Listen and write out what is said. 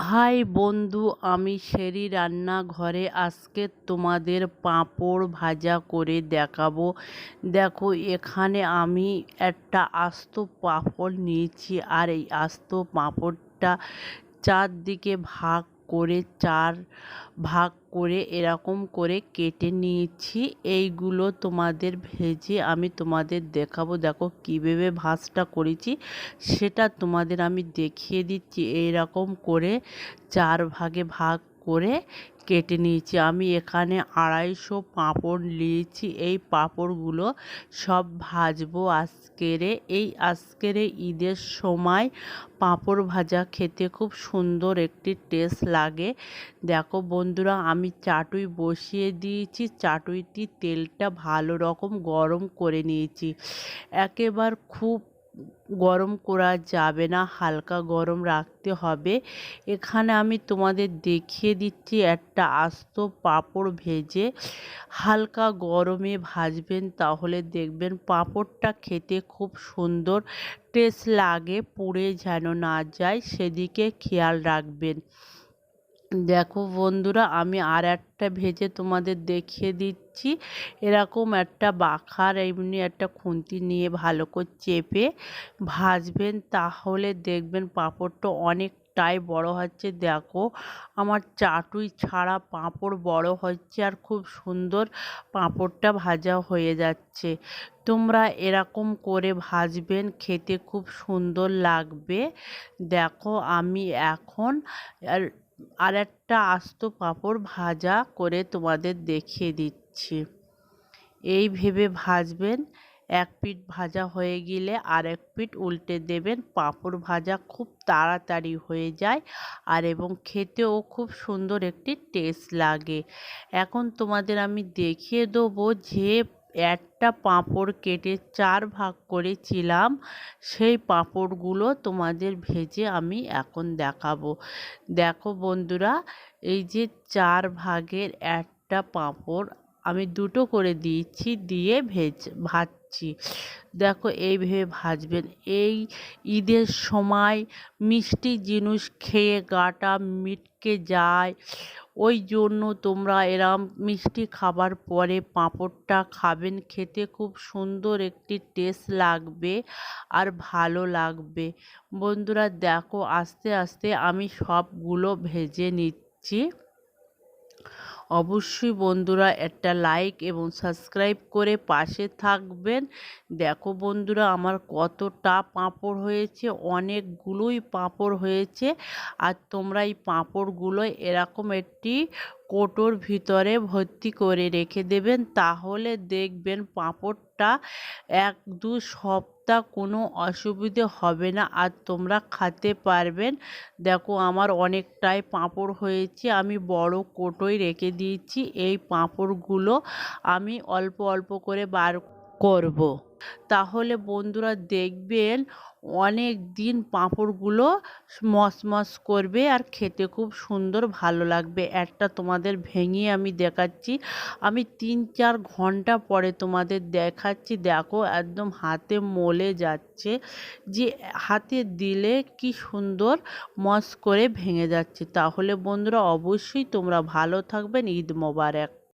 High বন্ধু, আমি শেরি রান্নাঘরে আজকে তোমাদের পাঁপড় ভাজা করে দেখাবো। দেখো, এখানে আমি একটা আস্ত পাঁপড় নিয়েছি আর এই আস্ত পাঁপড়টা চারদিকে ভাগ করে চার ভাগ করে এরকম করে কেটে নিয়েছি। এইগুলো তোমাদের ভেজে আমি তোমাদের দেখাবো। দেখো কীভাবে ভাঁজটা করেছি, সেটা তোমাদের আমি দেখিয়ে দিচ্ছি। এইরকম করে চার ভাগে ভাগ করে কেটে নিয়েছি। আমি এখানে আড়াইশো পাঁপড় নিয়েছি। এই পাঁপড়গুলো সব ভাজবো আজকেরে। এই আজকেরে ঈদের সময় পাঁপড় ভাজা খেতে খুব সুন্দর একটি টেস্ট লাগে। দেখো বন্ধুরা, আমি চাটুই বসিয়ে দিয়েছি। চাটুইটি তেলটা ভালো রকম গরম করে নিয়েছি। একেবার খুব গরম করা যাবে না, হালকা গরম রাখতে হবে। এখানে আমি তোমাদের দেখিয়ে দিচ্ছি একটা আস্ত পাঁপড় ভেজে হালকা গরমে ভাজবেন, তাহলে দেখবেন পাঁপড়টা খেতে খুব সুন্দর টেস্ট লাগে, পুড়ে যেন না যায়, সেদিকে খেয়াল রাখবেন। দেখো বন্ধুরা, আমি আর একটা ভেজে তোমাদের দেখিয়ে দিচ্ছি। এরকম একটা বাখার, এমনি একটা খুন্তি নিয়ে ভালো করে চেপে ভাজবেন, তাহলে দেখবেন পাঁপড়টা অনেকটাই বড় হচ্ছে। দেখো, আমার চাটুই ছাড়া পাঁপড় বড় হচ্ছে আর খুব সুন্দর পাঁপড়টা ভাজা হয়ে যাচ্ছে। তোমরা এরকম করে ভাজবেন, খেতে খুব সুন্দর লাগবে। দেখো, আমি এখন আর একটা আস্ত পাঁপড় ভাজা করে তোমাদের দেখিয়ে দিচ্ছি। এই ভেবে ভাজবেন, এক পিঠ ভাজা হয়ে গেলে আর এক পিঠ উল্টে দেবেন। পাঁপড় ভাজা খুব তাড়াতাড়ি হয়ে যায় আর এবং খেতেও খুব সুন্দর একটি টেস্ট লাগে। এখন তোমাদের আমি দেখিয়ে দেবো যে একটা পাঁপড় কেটে চার ভাগ করেছিলাম, সেই পাঁপড়গুলো তোমাদের ভেজে আমি এখন দেখাবো। দেখো বন্ধুরা, এই যে চার ভাগের একটা পাঁপড় আমি দুটো করে দিয়েছি, দিয়ে ভেজ ভাজছি দেখো এইভাবে ভাজবেন। এই ঈদের সময় মিষ্টি জিনিস খেয়ে গাটা মিটকে যায়। ওই জন্য তোমরা এরম মিষ্টি খাবার পরে পাঁপড়টা খাবেন। খেতে খুব সুন্দর একটি টেস্ট লাগবে আর ভালো লাগবে। বন্ধুরা, দেখো, আস্তে আস্তে আমি সবগুলো ভেজে নিচ্ছি। অবশ্যই বন্ধুরা একটা লাইক এবং সাবস্ক্রাইব করে পাশে থাকবেন। দেখো বন্ধুরা আমার কতটা পাঁপড় হয়েছে, অনেকগুলোই পাঁপড় হয়েছে। আর তোমরা এই পাঁপড়গুলো এরকম একটি কোটোর ভিতরে ভর্তি করে রেখে দেবেন, তাহলে দেখবেন পাঁপড়টা এক দু সপ্তাহ কোনো অসুবিধে হবে না আর তোমরা খেতে পারবেন দেখো আমার অনেকটাই পাঁপড় হয়েছে, আমি বড় কোটোয় রেখে দিয়েছি, এই পাঁপড়গুলো আমি অল্প অল্প করে বার করব। তাহলে বন্ধুরা দেখবেন অনেক দিন পাঁপড়গুলো মসমস করবে আর খেতে খুব সুন্দর ভালো লাগবে। একটা তোমাদের ভেঙে আমি দেখাচ্ছি। আমি তিন চার ঘণ্টা পরে তোমাদের দেখাচ্ছি। দেখো একদম হাতে মলে যাচ্ছে যে হাতে দিলে কি সুন্দর মস করে ভেঙে যাচ্ছে। তাহলে বন্ধুরা অবশ্যই তোমরা ভালো থাকবেন। ঈদ মোবারক।